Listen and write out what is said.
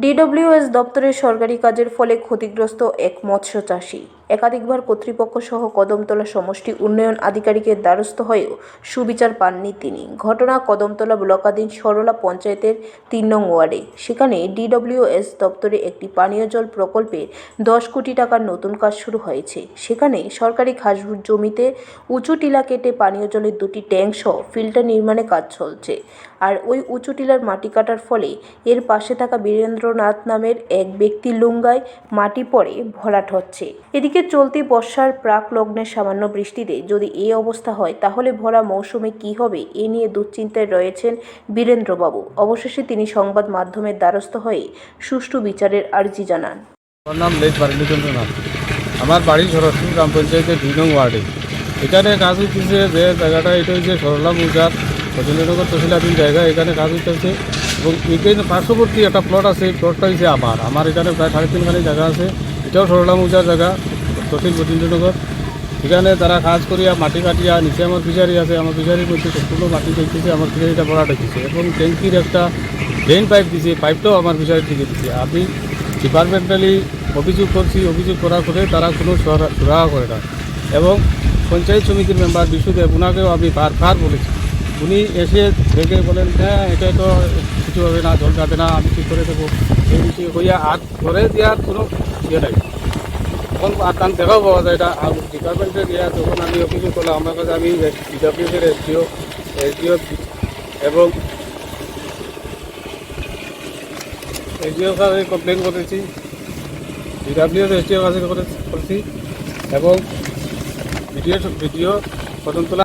DWS দপ্তরের সরকারি কাজের ফলে ক্ষতিগ্রস্ত এক মৎস্য চাষী। একাধিকবার কর্তৃপক্ষ সহ কদমতলা সমষ্টি উন্নয়ন আধিকারিকের দ্বারস্থ হয়েও সুবিচার পাননি তিনি। ঘটনা কদমতলা ব্লকাধীন সরলা পঞ্চায়েতের তিন নং ওয়ার্ডে। সেখানে ডিডব্লিউএস দপ্তরে একটি পানীয় জল প্রকল্পের দশ কোটি টাকার নতুন কাজ শুরু হয়েছে। সেখানে সরকারি ঘাস জমিতে উঁচু টিলা কেটে পানীয় জলের দুটি ট্যাঙ্ক সহ ফিল্টার নির্মাণে কাজ চলছে। আর ওই উঁচু টিলার মাটি কাটার ফলে এর পাশে থাকা বীরেন্দ্রনাথ নামের এক ব্যক্তির লুঙ্গায় মাটি পড়ে ভরাট হচ্ছে। এদিকে চলতি বর্ষার প্রাক লগ্নের সামান্য বৃষ্টিতে যদি এ অবস্থা হয়, তাহলে ভরা মৌসুমে কি হবে এ নিয়ে দুশ্চিন্তায় রয়েছেন বীরেন্দ্রবাবু। অবশেষে তিনি সংবাদ মাধ্যমের দ্বারস্থ হয়ে সুষ্ঠু বিচারের আর্জি জানান। আমার নাম লেট বারিলিচন্দ্র নাথ আমার বাড়ি সরস্বতী গ্রাম পঞ্চায়েতের দুই নং ওয়ার্ডে। এখানে কাজ হইতেছে যে জায়গাটা, এটা হচ্ছে সরলা মৌজার প্রচন্ডনগর তহসিলাধীন জায়গা, এখানে কাজ হইতেছে এবং এখানে পার্শ্ববর্তী একটা প্লট আছে, এই প্লটটা হচ্ছে আমার। আমার এখানে প্রায় সাড়ে তিনখানি জায়গা আছে। এটাও সরলা মৌজার জায়গা, তহসিল প্রচন্ডনগর এখানে তারা কাজ করিয়া মাটি কাটিয়া, নিচে আমার ফিশারি আছে। আমার ফিশারির মধ্যে সম্পূর্ণ মাটি দেখতেছে, আমার ফিশারিটা ভরা রেখেছে এবং ট্যাঙ্কির একটা ড্রেন পাইপ দিছে পাইপটাও আমার ফিশারি থেকে দিচ্ছে আমি ডিপার্টমেন্টালি অভিযোগ করছি, অভিযোগ করার পরে তারা কোনো সরা- সুরাহা করে না। এবং পঞ্চায়েত সমিতির মেম্বার বিশুদেব ওনাকেও আমি বারবার বলেছি। উনি এসে দেখে বলেন হ্যাঁ এটা তো কিছু হবে না, জল যাবে না, আমি ঠিক করে দেবো। এই বিষয়ে হইয়া আর করে দেওয়ার কোনো ইয়ে নাই। তখন আর কান দেখাও পাওয়া যায় এটা আর ডিপার্টমেন্টে দেওয়া তখন আমি অভিযোগ করলাম, আমার কাছে আমি ডিডাব্লিউসের এসডিও এসডিও এবং এসডিও কাছে কমপ্লেন করেছি। ডিডাব্লিউ এসডিও কাছে করেছি। এবং ভিডিও ভিডিও প্রথম তোলা